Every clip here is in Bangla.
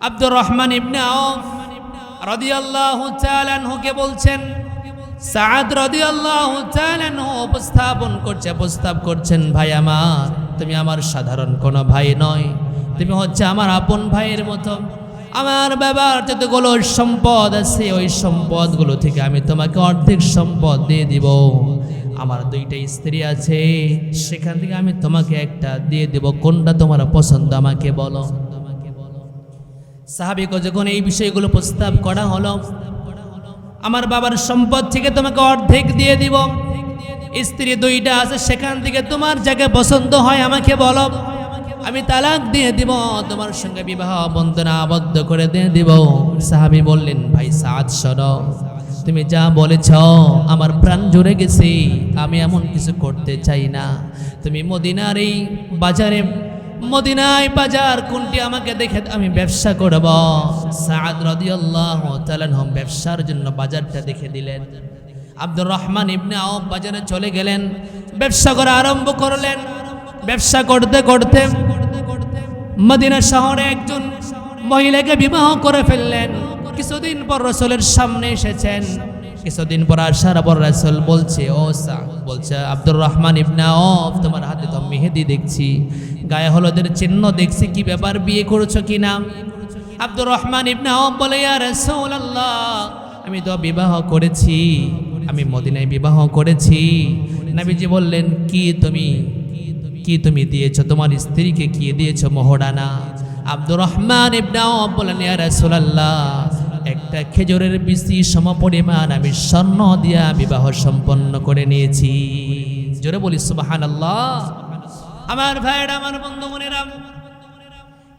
আব্দুর রহমান ইবনে আউফ রাদিয়াল্লাহু তাআলা আনহুকে বলছেন সাদ রাদিয়াল্লাহু তাআলা আনহু উপস্থাপন করছে, প্রস্তাব করছেন, ভাই আমার, তুমি আমার সাধারণ কোনো ভাই নয়। তুমি হচ্ছে আমার আপন ভাইয়ের মতো। আমার বাবার যতগুলো সম্পদ আছে, ওই সম্পদগুলো থেকে আমি তোমাকে অর্ধেক সম্পদ দিয়ে দিব। আমার দুইটা স্ত্রী আছে, সেখান থেকে আমি তোমাকে একটা দিয়ে দেব। কোনটা তোমার পছন্দ আমাকে বলো। সাহাবিকে যখন এই বিষয়গুলো প্রস্তাব করা হলো, আমার বাবার সম্পদ থেকে তোমাকে অর্ধেক দিয়ে দিব। স্ত্রী দুইটা আছে, সেখান থেকে তোমার জায়গায় পছন্দ হয় আমাকে বলো। আমি তালাক দিয়ে দিব, তোমার সঙ্গে বিবাহ বন্ধনা আবদ্ধ করে দিয়ে দিব। সাহাবি বললেন, ভাই সাদ, শোনো, তুমি যা বলেছ, আমার প্রাণ জুড়ে গেছে। আমি এমন কিছু করতে চাই না। তুমি মদিনার এই বাজারে মদিনায় বাজার কোনটি আমাকে দেখে আমি ব্যবসা করব? সাদ রাদিয়াল্লাহু তাআলা ব্যবসার জন্য বাজারটা দেখে দিলেন। আব্দুর রহমান ইবনে আওফ বাজারে চলে গেলেন, ব্যবসা করা আরম্ভ করলেন। ব্যবসা করতে করতে মদিনা শহরে একজন মহিলাকে বিবাহ করে ফেললেন। কিছুদিন পর রসুলের সামনে এসেছেন। কিছুদিন পর আসার পর রাসূল বলছে, ও সা বলছে, আব্দুর রহমান ইবনে আওফ, তোমার হাতে তো মেহেদি দেখছি। গায়ে হলদের চিহ্ন দেখছি, কি ব্যাপার, বিয়ে করেছ কি না আব্দুর রহমান ইবনে বলে আমি তো বিবাহ করেছি, আমি মদিনায় বিবাহ করেছি। নবীজি বললেন, কি তুমি কি তুমি দিয়েছ? তোমার স্ত্রীকে কি দিয়েছ মোহরানা আব্দুর রহমান ইবনে বলেন, ইয়া রাসূলুল্লাহ, একটা খেজুরের বিসি সমপরিমাণ আমি স্বর্ণ দিয়া বিবাহ সম্পন্ন করে নিয়েছি। জোরে বলি, সুবহানাল্লাহ। আমার ভাইয়েরা, আমার বন্ধু বোনেরা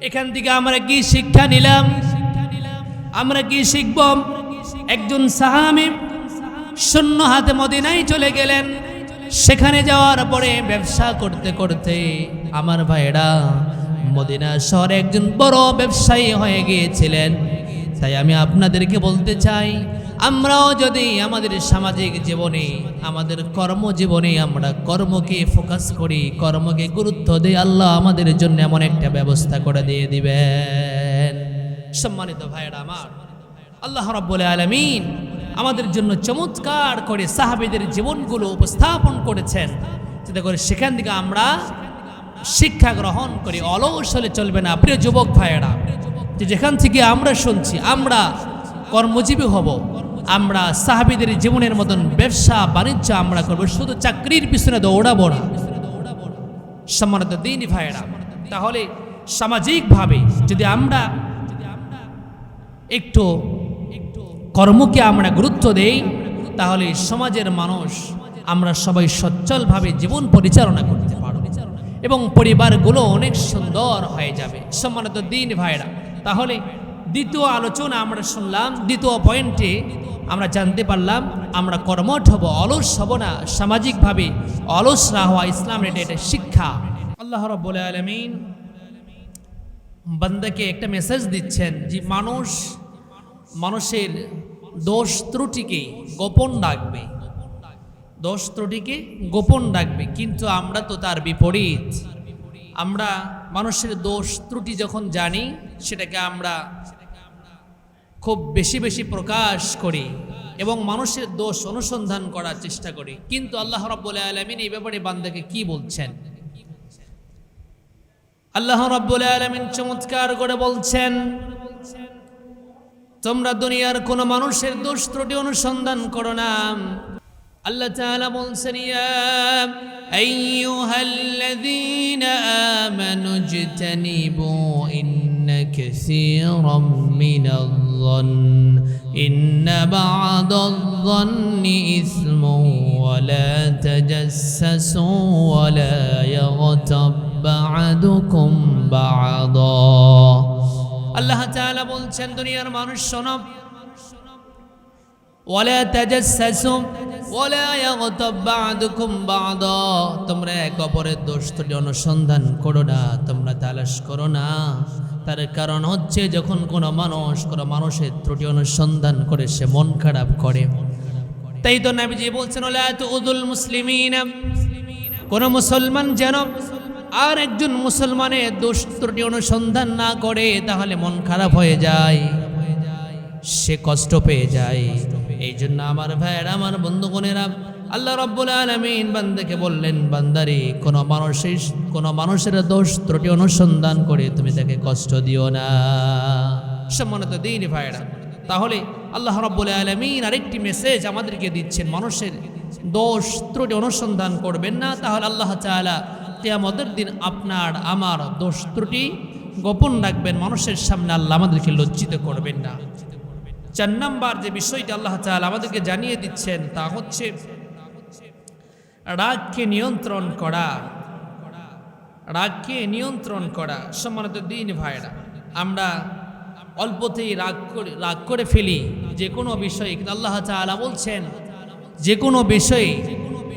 এখান থেকে আমরা কি শিক্ষা নিলাম? আমরা কি শিখব? একজন সাহামি শূন্য হাতে মদিনায় চলে গেলেন। সেখানে যাওয়ার পরে ব্যবসা করতে করতে আমার ভাইয়েরা মদিনা শহরে একজন বড় ব্যবসায়ী হয়ে গিয়েছিলেন। তাই আমি আপনাদেরকে বলতে চাই আমরাও যদি আমাদের সামাজিক জীবনে, আমাদের কর্মজীবনে আমরা কর্মকে ফোকাস করি, কর্মকে গুরুত্ব দিই, আল্লাহ আমাদের জন্য এমন একটা ব্যবস্থা করে দিয়ে দিবেন। সম্মানিত ভাইয়েরা আমার, আল্লাহ রাব্বুল আলামিন আমাদের জন্য চমৎকার করে সাহাবীদের জীবনগুলো উপস্থাপন করেছেন। যাতে করে সেখান থেকে আমরা শিক্ষা গ্রহণ করি অলস হলে চলবে না। প্রিয় যুবক ভাইয়েরা যেখান থেকে আমরা শুনছি, আমরা কর্মজীবী হব আমরা সাহাবীদের জীবনের মতন ব্যবসা, বাণিজ্য আমরা করব, শুধু চাকরির পিছনে দৌড়াবো না। সম্মানিত দিন ভাইয়েরা, তাহলে সামাজিকভাবে যদি আমরা একটু কর্মকে আমরা গুরুত্ব দেই, তাহলে সমাজের মানুষ আমরা সবাই সচ্ছলভাবে জীবন পরিচালনা করতে পারব এবং পরিবারগুলো অনেক সুন্দর হয়ে যাবে। সম্মানিত দিন ভাইরা তাহলে দ্বিতীয় আলোচনা আমরা শুনলাম, দ্বিতীয় পয়েন্টে আমরা জানতে পারলাম, আমরা কর্মঠ হব, অলস হব না, সামাজিকভাবে অলস না হওয়া ইসলামের এটা একটা শিক্ষা। আল্লাহ রব্বুল আলমিন বান্দাকে একটা মেসেজ দিচ্ছেন যে মানুষ, মানুষের দোষ ত্রুটিকে গোপন রাখবে। দোষ ত্রুটিকে গোপন রাখবে, কিন্তু আমরা তো তার বিপরীত। আমরা মানুষের দোষ ত্রুটি যখন জানি, সেটাকে আমরা খুব বেশি বেশি প্রকাশ করি এবং মানুষের দোষ অনুসন্ধান করার চেষ্টা করি। কিন্তু আল্লাহ রাব্বুল আলমিন এই ব্যাপারে বান্দাকে কি বলছেন? আল্লাহ রাব্বুল আলমিন চমৎকার করে বলছেন, তোমরা দুনিয়ার কোনো মানুষের দোষ ত্রুটি অনুসন্ধান করো না। আল্লাহ তাআলা বলছেন, ইয়া আইয়ুহাল্লাযীনা আমানু ইজতানিবু ইন্না কাসীরাম الظن. إن بعض الظن إثم ولا تجسسوا ولا يغتب بعدكم بعضا. আল্লাহ তাআলা چند دنیا رمانو شنب. ولا تجسسوا তোমরা এক অপরের দোষ ত্রুটি অনুসন্ধান করো না, তোমরা তালাশ করো না। তার কারণ হচ্ছে যখন কোনো মানুষ, কোনো মানুষের ত্রুটি অনুসন্ধান করে, সে মন খারাপ করে। তাই তো নবীজি বলছেন মুসলিমিন। কোন মুসলমান যেন আর একজন মুসলমানের দোষ ত্রুটি অনুসন্ধান না করে, তাহলে মন খারাপ হয়ে যায়, সে কষ্ট পেয়ে যায়। এই জন্য আমার ভাইয়ের, আমার বন্ধু বন্ধুগণেরা, আল্লাহ রব্বুল আলমিন বান্দাকে বললেন, বান্দারি, কোনো মানুষের কোনো মানুষের দোষ ত্রুটি অনুসন্ধান করে তুমি তাকে কষ্ট দিও না। সম্মানিত দিন ভাইয়েরা, তাহলে আল্লাহ রব্বুল আলমিন আরেকটি মেসেজ আমাদেরকে দিচ্ছেন, মানুষের দোষ ত্রুটি অনুসন্ধান করবেন না, তাহলে আল্লাহ তাআলা কেয়ামতের দিন আপনার, আমার দোষ ত্রুটি গোপন রাখবেন, মানুষের সামনে আল্লাহ আমাদেরকে লজ্জিত করবেন না। চার নাম্বার যে বিষয়টি আল্লাহ তাআলা আমাদেরকে জানিয়ে দিচ্ছেন, তা হচ্ছে রাগকে নিয়ন্ত্রণ করা। রাগকে নিয়ন্ত্রণ করা। সম্মানিত দিন ভাইরা আমরা অল্পতেই রাগ করে রাগ করে ফেলি যে কোনো বিষয়ে। আল্লাহ তাআলা বলছেন, যে কোনো বিষয়ে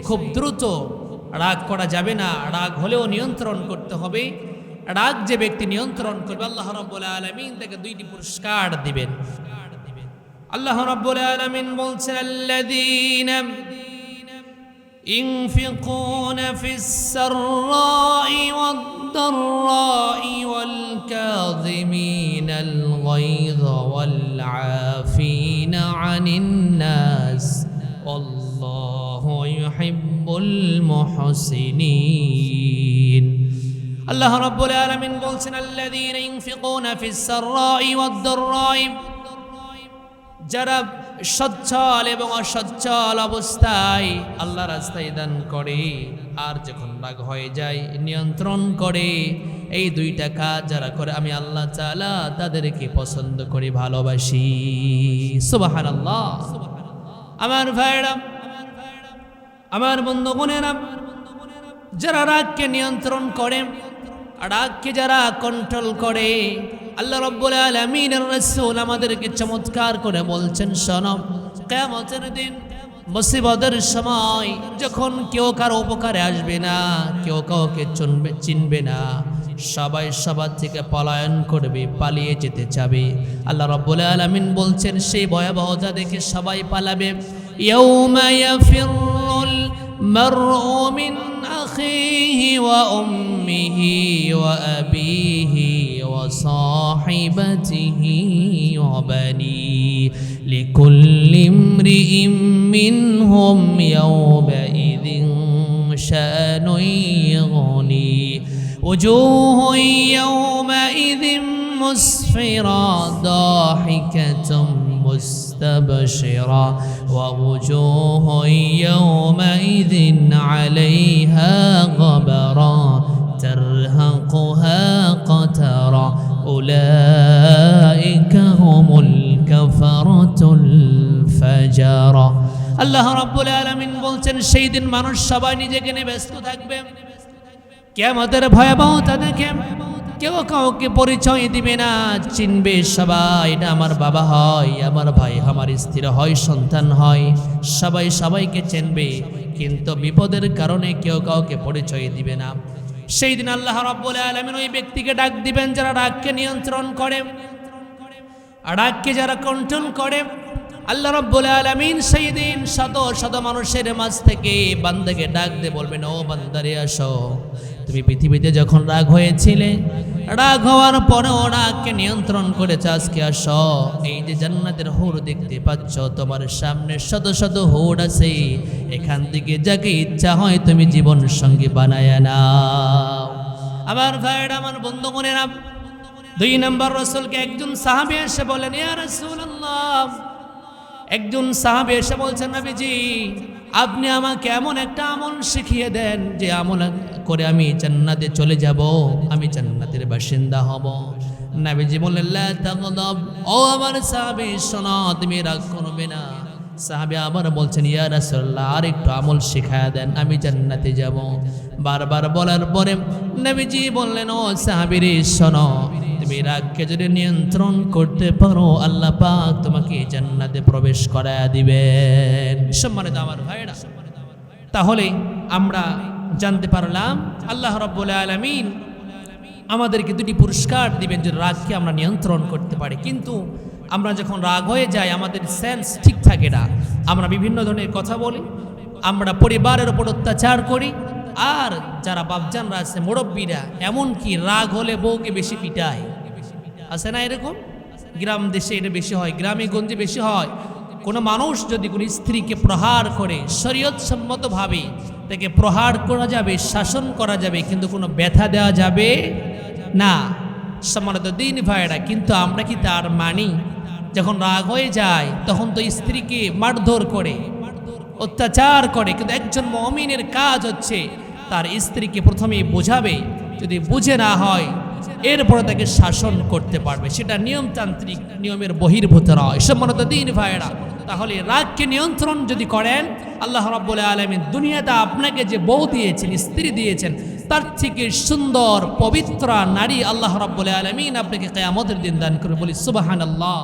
খুব দ্রুত রাগ করা যাবে না। রাগ হলেও নিয়ন্ত্রণ করতে হবে। রাগ যে ব্যক্তি নিয়ন্ত্রণ করবে, আল্লাহ রাব্বুল আলামিন তাকে দুইটি পুরস্কার দিবেন। আল্লাহ রাব্বুল আলামিন বলছেন আল্লাযীনা ينفقون في السراء والضراء والكاظمين الغيظ والعافين عن الناس والله يحب المحسنين الله رب العالمين بولسن الذين ينفقون في السراء والضراء যারা সচ্ছল এবং অসচ্ছল অবস্থায় আল্লাহ রাস্তায় দান করে, আর যখন রাগ হয়ে যায়, নিয়ন্ত্রণ করে, এই দুইটা কাজ যারা করে, আমি আল্লাহ চালা তাদেরকে পছন্দ করি ভালোবাসি। সুবাহান আল্লাহ আমার ভাইরা আমার বন্ধুগণেরা, যারা রাগকে নিয়ন্ত্রণ করে রাগকে যারা কন্ট্রোল করে আল্লাহ রব্বুল আলমিনের রসুল আমাদেরকে চমৎকার করে বলছেন সনম কেমতের দিন মুসিবতের সময় যখন কেউ কারো উপকারে আসবে না কেউ কাউকে চুনবে চিনবে না সবাই সবার থেকে পলায়ন করবে পালিয়ে যেতে চাবে আল্লাহ রব্বুল আলমিন বলছেন সেই ভয়াবহতা দেখে সবাই পালাবে ইয়ৌমা ইয়াফিরুল মারউ মিন أخيه وأمه وأبيه وصاحبته وبنيه لكل امرئ منهم يومئذ شأن يغني. وجوه يومئذ مسفرة ضاحكة مستبشرة. ووجوه يومئذ عليها غبرة. ترهقها قترة أولئك هم الكفرة الفجرة আল্লাহ রাব্বুল আলামিন বলছেন সেই দিন মানুষ সবাই নিজেকে নিয়ে ব্যস্ত থাকবে কেমতের ভয়াবহতা দেখে কেউ কাউকে পরিচয় দিবে না চিনবে সবাই এটা আমার বাবা হয় আমার ভাই আমার স্ত্রী হয় সন্তান হয় সবাই সবাইকে চিনবে কিন্তু বিপদের কারণে কেউ কাউকে পরিচয় দিবে না সেই দিন আল্লাহ রব্বুল আলমিন ওই ব্যক্তিকে ডাক দিবেন যারা রাগকে নিয়ন্ত্রণ করে রাগকে যারা কন্ট্রোল করে। আল্লাহ রব্বুল আলমিন সেই দিন শত শত মানুষের মাঝ থেকে বান্দাকে ডাক দিয়ে বলবেন, ও বান্দারে, আসো। তুমি পৃথিবীতে যখন রাগ হয়েছিলে, রাগ হওয়ার পরেও রাগকে নিয়ন্ত্রণ করেছে, আজকে আসো, এই যে জান্নাতের হুর দেখতে পাচ্ছ, তোমার সামনে শত শত হুর আছে, এখান থেকে যাকে ইচ্ছা হয় তুমি জীবন সঙ্গী বানায় নাও। আমার ভাইয়ের, আমার বন্ধুগণেরা দুই নম্বর রসুলকে একজন সাহাবি এসে বলেন একজন সাহাবি এসে বলছেন, নবীজি আপনি আমাকে এমন একটা আমল শিখিয়ে দেন যে আমল করে আমি জান্নাতে চলে যাব, আমি জান্নাতের বাসিন্দা হব। নবীজি বললেন ও আমার সাহাবি, শোনো, তুমি রাগ করবে না। সাহাবি আবার বলছেন, ইয়া রাসূলুল্লাহ আর একটু আমল শিখায়া দেন, আমি জান্নাতে যাব। বারবার বলার পরে নবীজি বললেন, ও সাহাবীরে, শোনো তুমি রাগকে যদি নিয়ন্ত্রণ করতে পারো, আল্লাহ পাক তোমাকে জান্নাতে প্রবেশ করায়া দিবেন। সম্মানিত আমার ভাইরা তাহলে আমরা জানতে পারলাম, আল্লাহ রাব্বুল আলামিন আমাদেরকে দুটি পুরস্কার দিবেন যে রাগকে আমরা নিয়ন্ত্রণ করতে পারি। কিন্তু আমরা যখন রাগ হয়ে যাই, আমাদের সেন্স ঠিক থাকে না। আমরা বিভিন্ন ধরনের কথা বলি, আমরা পরিবারের ওপর অত্যাচার করি, আর যারা বাপজানরা আছে, মুরব্বীরা, এমনকি রাগ হলে বউকে বেশি পিটায়। আছে না এরকম? গ্রাম দেশে এটা বেশি হয়, গ্রামে গঞ্জে বেশি হয়। কোনো মানুষ যদি কোনো স্ত্রীকে প্রহার করে শরীয়ত সম্মতভাবে তাকে প্রহার করা যাবে, শাসন করা যাবে, কিন্তু কোনো ব্যথা দেওয়া যাবে না। সম্মানিত দিন ভাইয়েরা, কিন্তু আমরা কি তার মানি? যখন রাগ হয়ে যায়, তখন তো স্ত্রীকে মারধর করে, অত্যাচার করে, কিন্তু একজন মমিনের কাজ হচ্ছে, তার স্ত্রীকে প্রথমে বোঝাবে। যদি বুঝে না হয় এরপরে তাকে শাসন করতে পারবে। সেটা নিয়মতান্ত্রিক নিয়মের বহির্ভূত নয়। সম্মানত দিন ভাইয়েরা, তাহলে রাগকে নিয়ন্ত্রণ যদি করেন, আল্লাহ রাব্বুল আলমিন দুনিয়াতে আপনাকে যে বউ দিয়েছেন, স্ত্রী দিয়েছেন, তার থেকে সুন্দর, পবিত্র নারী আল্লাহ রাব্বুল আলমিন আপনাকে কেয়ামতের দিন দান করে বলি সুবাহান আল্লাহ